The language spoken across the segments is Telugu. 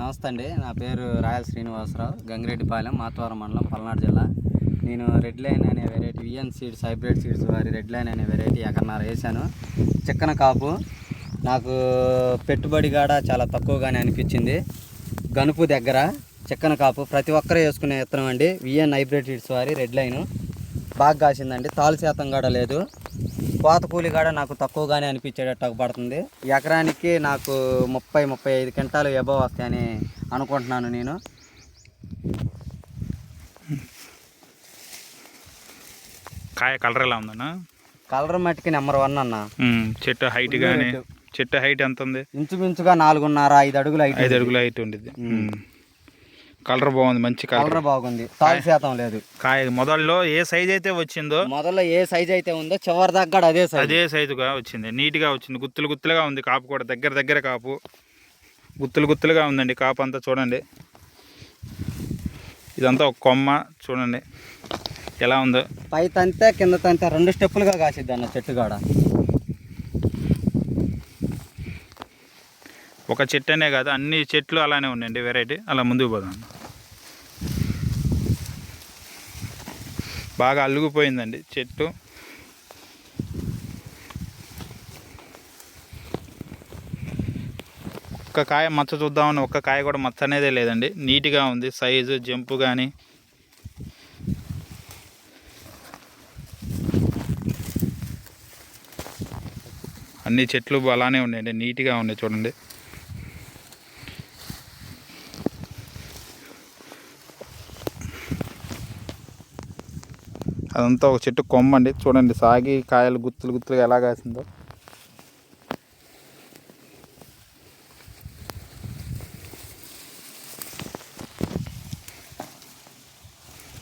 నమస్తే అండి. నా పేరు రాయల్ శ్రీనివాసరావు గంగిరెడ్డిపాలెం మాతవరం మండలం పల్నాడు జిల్లా. నేను రెడ్ లైన్ అనే variety VN seeds hybrid seeds వారి రెడ్ లైన్ అనే వెరైటీ ఎకరన్నర వేసాను చిక్కన కాపు నాకు పెట్టుబడి కాడ చాలా తక్కువగానే అనిపించింది. గనుపు దగ్గర చిక్కన కాపు ప్రతి ఒక్కరూ వేసుకునే విత్తనం అండి. విఎన్ హైబ్రిడ్ సీడ్స్ వారి రెడ్ లైన్. బాగా కాసిందండి. తాలు శాతం కూడా లేదు. కోత కూలి కాడ నాకు తక్కువగానే అనిపించేటట్టు పడుతుంది. ఎకరానికి నాకు ముప్పై ముప్పై ఐదు క్వింటాలు ఎబో వస్తాయని అనుకుంటున్నాను నేను. కాయ కలర్ ఎలా ఉందన్న? కలర్ మట్టికి నెంబర్ వన్ అన్న. చెట్టు హైట్ కానీ చెట్టు హైట్ ఎంత ఉంది ఇంచుమించుగా నాలుగున్నర ఐదు అడుగులు ఐదు ఐదు అడుగుల హైట్ ఉండిద్ది. కలర్ బాగుంది మంచి కలర్. బాగుంది. తాలు శాతం లేదు. కాయ మొదల్లో ఏ సైజ్ అయితే వచ్చిందో మొదల్లో ఏ సైజ్ అయితే ఉందో చివరి దగ్గర అదే సైజ్. అదే సైజుగా వచ్చింది. నీట్గా వచ్చింది. గుత్తులు గుత్తులుగా ఉంది కాపు కూడా. దగ్గర దగ్గర కాపు. గుత్తులు గుత్తులుగా ఉందండి కాపు అంతా చూడండి. ఇదంతా ఒక కొమ్మ చూడండి. ఎలా ఉందో. పై తంతే కింద తంతే రెండు స్టెప్పులుగా కాసిద్ది అన్న చెట్టు కాడ. ఒక చెట్టు అనే కాదు అన్ని చెట్లు అలానే ఉన్నాయండి వెరైటీ. అలా ముందుకు పోదాం. బాగా అల్లుగుపోయిందండి చెట్టు. ఒక్క కాయ మచ్చ చూద్దామని ఒక్క కాయ కూడా మచ్చ అనేదే లేదండి. నీట్గా ఉంది సైజు జంపు కానీ అన్ని చెట్లు అలానే ఉన్నాయండి నీట్గా ఉన్నాయి చూడండి. అదంతా ఒక చెట్టు కొమ్మ అండి చూడండి సాగి కాయలు గుత్తులు గుత్తులుగా ఎలా కాసిందో.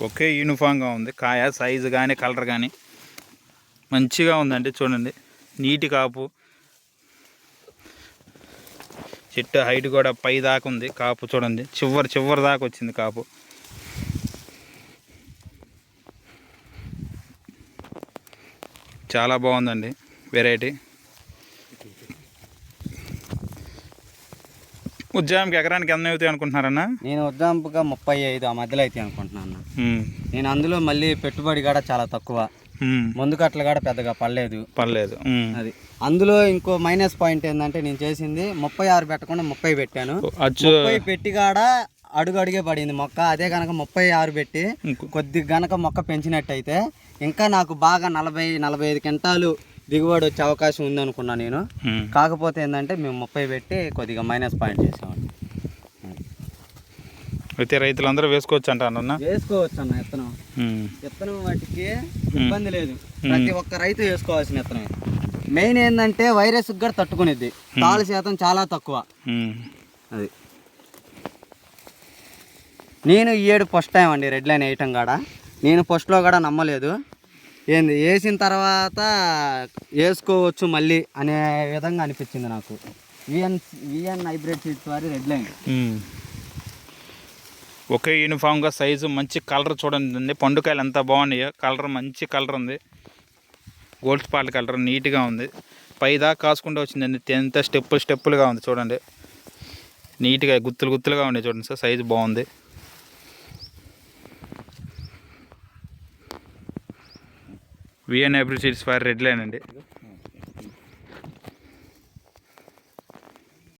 ఒకే యూనిఫామ్గా ఉంది. కాయ సైజు కానీ కలర్ కానీ మంచిగా ఉందండి చూడండి. నీటి కాపు. చెట్టు హైట్ కూడా పై దాకా ఉంది కాపు చూడండి. చివరి చివరి దాకా వచ్చింది కాపు. చాలా బాగుందండి వెరైటీ. ఉద్యానంకి ఎకరానికి ఎంత అవుతాయి అనుకుంటున్నారన్నా? నేను ఉద్దాంపుగా ముప్పై ఐదు ఆ మధ్యలో అయితే అనుకుంటున్నాను నేను అందులో మళ్ళీ పెట్టుబడి కూడా చాలా తక్కువ. ముందు కట్టలు కూడా పెద్దగా పడలేదు. పర్లేదు ఉమ్. అది. అందులో ఇంకో మైనస్ పాయింట్ ఏంటంటే నేను చేసింది ముప్పై ఆరు పెట్టకుండా ముప్పై పెట్టాను. ముప్పై పెట్టి కాడ అడుగు అడిగే పడింది. మొక్క అదే కనుక ముప్పై ఆరు పెట్టి కొద్ది గనక మొక్క పెంచినట్టయితే ఇంకా నాకు బాగా నలభై నలభై ఐదు క్వింటాలు దిగుబడి వచ్చే అవకాశం ఉందనుకున్నా నేను. ఉమ్. కాకపోతే ఏంటంటే మేము ముప్పై పెట్టి కొద్దిగా మైనస్ పాయింట్ చేసామండి. అయితే రైతులందరూ వేసుకోవచ్చు అంటారన్న వేసుకోవచ్చు అన్న విత్తనం ఉమ్, విత్తనం వాటికి ఇబ్బంది లేదు. ప్రతి ఒక్క రైతు వేసుకోవాల్సిన విత్తనమే మెయిన్ ఏంటంటే వైరస్ కూడా తట్టుకునేది తాళు శాతం చాలా తక్కువ. అది. నేను ఈ ఏడు ఫస్ట్ టైం అండి రెడ్ లైన్ వేయటం కాడ. నేను ఫస్ట్లో కూడా నమ్మలేదు. ఏంది వేసిన తర్వాత వేసుకోవచ్చు మళ్ళీ అనే విధంగా అనిపించింది నాకు. విఎన్ విఎన్ హైబ్రిడ్ సీడ్స్ వారి రెడ్ లైన్ ఒకే యూనిఫామ్గా సైజు మంచి కలర్ చూడండి. పండుకాయలు ఎంత బాగున్నాయో కలర్ మంచి కలర్ ఉంది. గోల్డ్ పాల్ కలర్ నీట్గా ఉంది. పైదా కాసుకుంటూ వచ్చిందండి. ఎంత స్టెప్పులు స్టెప్పులుగా ఉంది చూడండి. నీట్గా గుత్తులు గుత్తులుగా ఉన్నాయి చూడండి సార్. సైజు బాగుంది. VN hybrid seeds fire red line అండి.